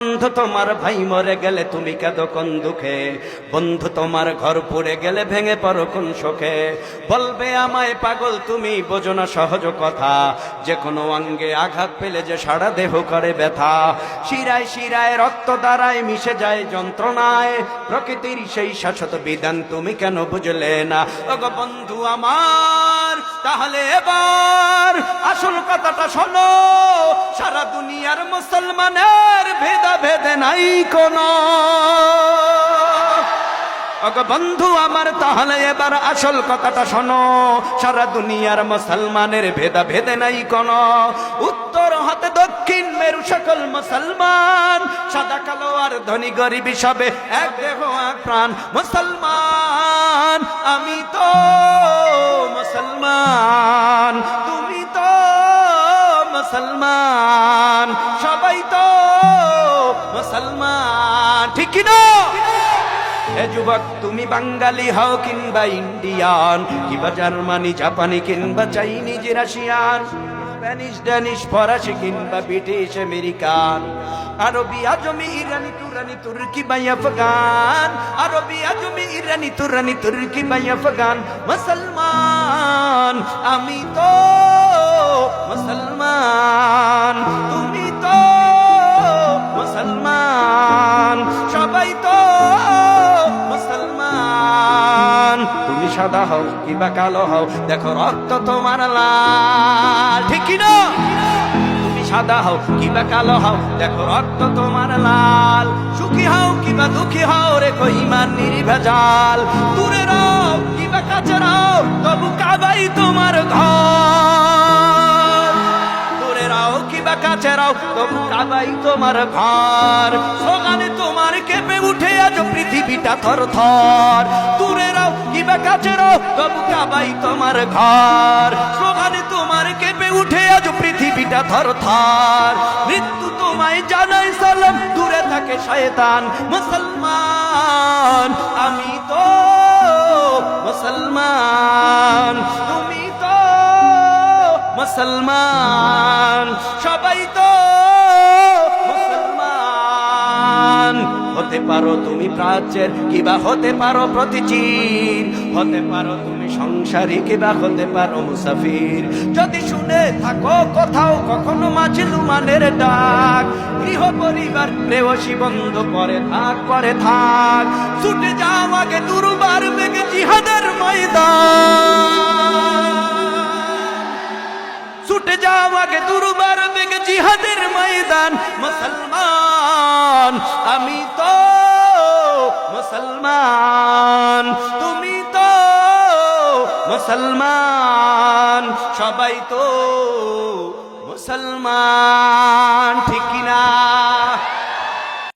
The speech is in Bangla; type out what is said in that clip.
বন্ধু তোমার ভাই মরে গেলে তুমি কেঁদো কোন দুঃখে? বন্ধু তোমার ঘর পড়ে গেলে ভেঙে পড়ো কোন শোকে? বলবে আমায় পাগল, তুমি বোঝো না সহজ কথা। যে কোনো অঙ্গে আঘাত পেলে যে সারা দেহ করে ব্যথা। শিরায় শিরায় রক্ত দ্বারায় মিশে যায় যন্ত্রণায়। প্রকৃতির সেই শাশ্বত বিধান তুমি কেন বুঝলে না? ওগো বন্ধু আমার, তাহলে এবার আসল কথাটা শোনো। সারা দুনিয়ার মুসলমানের ভেদা ভেদে নাই কোন। বন্ধু আমার, তাহলে এবার আসল কথাটা শোনো। সারা দুনিয়ার মুসলমানের ভেদা ভেদে নাই কোন। উত্তর হাতে দক্ষিণ মেরু সকল মুসলমান। সাদা, কালো আর ধনী গরিব সবে এক দেহ, এক প্রাণ। মুসলমান, আমি তো মুসলমান। মুসলমান, সবাই তো মুসলমান, ঠিক না? হে যুবক, তুমি বাঙালি হও কিংবা ইন্ডিয়ান, কিংবা জার্মানি, জাপানি, কিংবা চাইনিজ, রাশিয়ান, স্প্যানিশ, ড্যানিশ, ফরাসি, কিংবা ব্রিটিশ, আমেরিকান, আরবি, আজমি, ইরানি, তুরানি, তুর্কি বাই আফগান, আরবি, আজমি, ইরানি, তুরানি, তুর্কি বাই আফগান, মুসলমান, আমি তো সাদা হও কিবা কালো হও, দেখো রক্ত তোমার লাল। ঠিক না? তুমি সাদা হও কিবা কালো হও, দেখো রক্ত তোমার লাল। সুখী হও কিবা দুঃখী হও, রেখো ইমান নির্ভেজাল। দূরে রাও কিবা কাছে রাও, তবু কাবাই তোমার ঘর। দূরে রাও কিবা কাছে রাও, তবু কাবাই তোমার ঘর। সোগানে তোমার কেঁপে উঠে পৃথিবীটা থর থর দূরে রাও কিবা কাছে রাও তবু কাবাই তোমার ঘর। সোগানে তোমার কেঁপে উঠে আজ পৃথিবীটা থর থর মৃত্যু তোমায় জানাই সালাম, দূরে থাকে শয়তান, মুসলমান। আমি তো হতে পারো তুমি প্রাচ্যের, কিবা হতে পারো প্রতিচির হতে পারো তুমি সংসারী, কিবা হতে পারো মুসাফির। যদি শুনে থাকো কোথাও কখনো মাঝলুমানের ডাক, গৃহ পরিবার প্রেয়সী বন্ধ করে থাক করে থাক। ছুটে যাও আগে দুর্বার বেগে জিহাদের ময়দান। মুসলমান। তুমি তো মুসলমান সবাই তো মুসলমান ঠিক না